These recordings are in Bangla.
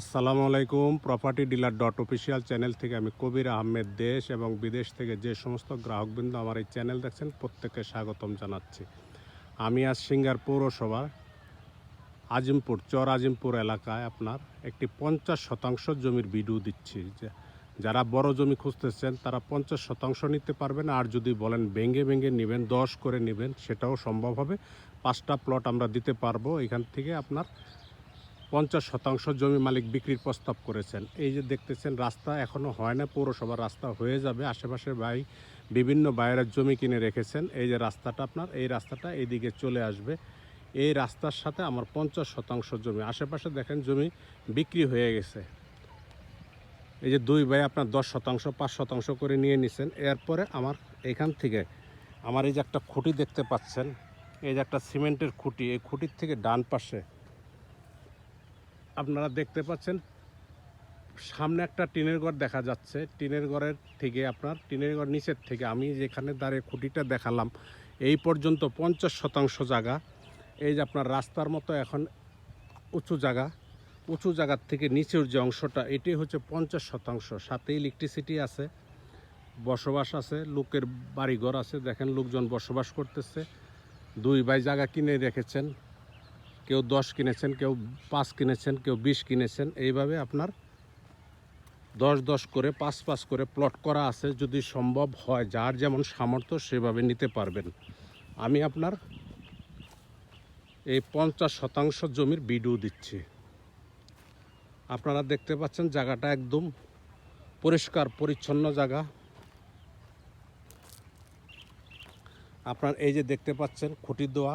আসসালামু আলাইকুম property dealer dot official channel থেকে আমি কবির আহমেদ দেশ এবং বিদেশ থেকে যে সমস্ত গ্রাহকবৃন্দ আমার এই চ্যানেল দেখছেন, প্রত্যেককে স্বাগতম জানাচ্ছি। আমি আজ সিঙ্গার পৌরসভা আজিমপুর, চর আজিমপুর এলাকায় আপনার একটি পঞ্চাশ শতাংশ জমির ভিডিও দিচ্ছি। যারা বড় জমি খুঁজতেছেন, তারা পঞ্চাশ শতাংশ নিতে পারবেন, আর যদি বলেন ভেঙে ভেঙে নেবেন, দশ করে নেবেন, সেটাও সম্ভব হবে। পাঁচটা প্লট আমরা দিতে পারব, এখান থেকে আপনার পঞ্চাশ শতাংশ জমি মালিক বিক্রির প্রস্তাব করেছেন। এই যে দেখতেছেন রাস্তা এখনও হয় না, পৌরসভার রাস্তা হয়ে যাবে। আশেপাশের ভাই বিভিন্ন বাইরের জমি কিনে রেখেছেন। এই যে রাস্তাটা আপনার, এই রাস্তাটা এইদিকে চলে আসবে। এই রাস্তার সাথে আমার পঞ্চাশ শতাংশ জমি। আশেপাশে দেখেন জমি বিক্রি হয়ে গেছে। এই যে দুই ভাই আপনার দশ শতাংশ, পাঁচ শতাংশ করে নিয়ে নিছেন। এরপরে আমার এখান থেকে আমার এই যে একটা খুঁটি দেখতে পাচ্ছেন। এই যে একটা সিমেন্টের খুঁটি, এই খুঁটির থেকে ডান পাশে আপনারা দেখতে পাচ্ছেন, সামনে একটা টিনের ঘর দেখা যাচ্ছে। টিনের ঘরের থেকে আপনার, টিনের ঘর নিচের থেকে আমি যেখানে দাঁড়িয়ে খুঁটিটা দেখালাম, এই পর্যন্ত পঞ্চাশ শতাংশ জায়গা। এই যে আপনার রাস্তার মতো এখন উঁচু জায়গা, উঁচু জায়গার থেকে নিচের যে অংশটা, এটি হচ্ছে পঞ্চাশ শতাংশ। সাথে ইলেকট্রিসিটি আছে, বসবাস আছে, লোকের বাড়িঘর আছে। দেখেন, লোকজন বসবাস করতেছে। দুই ভাই জায়গা কিনে রেখেছেন। কেউ দশ কিনেছেন, কেউ পাঁচ কিনেছেন, কেউ বিশ কিনেছেন, এইভাবে আপনার দশ দশ করে, পাঁচ পাঁচ করে প্লট করা আছে, যদি সম্ভব হয়, যার যেমন সামর্থ্য সেভাবে নিতে পারবেন। আমি আপনার এই পঞ্চাশ শতাংশ জমির ভিডিও দিচ্ছি। আপনারা দেখতে পাচ্ছেন জায়গাটা একদম পরিষ্কার, পরিচ্ছন্ন জায়গা। আপনার এই যে দেখতে পাচ্ছেন খুঁটি দেওয়া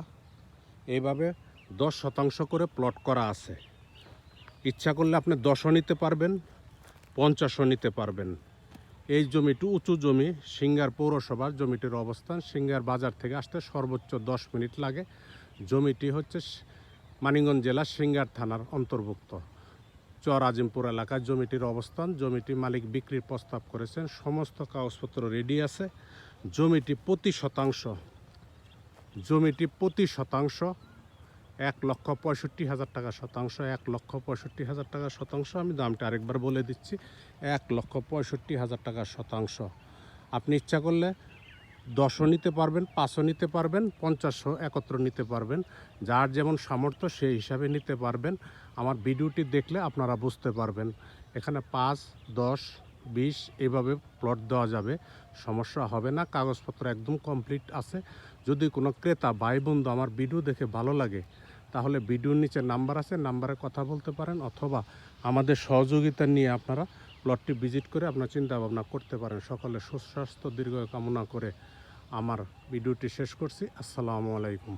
এইভাবে দশ শতাংশ করে প্লট করা আছে। ইচ্ছা করলে আপনি দশও নিতে পারবেন, পঞ্চাশও নিতে পারবেন। এই জমিটি উঁচু জমি, সিঙ্গার পৌরসভার জমিটির অবস্থান, সিঙ্গার বাজার থেকে আসতে সর্বোচ্চ দশ মিনিট লাগে। জমিটি হচ্ছে মানিকগঞ্জ জেলার সিঙ্গার থানার অন্তর্ভুক্ত। চর আজিমপুর এলাকায় জমিটির অবস্থান, জমিটি মালিক বিক্রির প্রস্তাব করেছেন, সমস্ত কাগজপত্র রেডি আছে। জমিটি প্রতি শতাংশ, জমিটি প্রতি শতাংশ এক লক্ষ পঁয়ষট্টি হাজার টাকা শতাংশ, এক লক্ষ পঁয়ষট্টি হাজার টাকা শতাংশ। আমি দামটা আরেকবার বলে দিচ্ছি, এক লক্ষ পঁয়ষট্টি হাজার টাকা শতাংশ। আপনি ইচ্ছা করলে দশও নিতে পারবেন, পাঁচও নিতে পারবেন, পঞ্চাশও একত্র নিতে পারবেন। যার যেমন সামর্থ্য, সেই হিসাবে নিতে পারবেন। আমার ভিডিওটি দেখলে আপনারা বুঝতে পারবেন। এখানে পাঁচ, দশ, বিশ এভাবে প্লট দেওয়া যাবে। সমস্যা হবে না, কাগজপত্র একদম কমপ্লিট আছে। যদি কোনো ক্রেতা, ভাই, বন্ধু আমার ভিডিও দেখে ভালো লাগে তাহলে ভিডিওর নিচে নাম্বার আছে, নাম্বারে কথা বলতে পারেন অথবা আমাদের সহযোগিতা নিয়ে আপনারা প্লটটি ভিজিট করে আপনার চিন্তাভাবনা করতে পারেন। সকলে সুস্বাস্থ্য দীর্ঘ কামনা করে আমার ভিডিওটি শেষ করছি। আসসালামু আলাইকুম।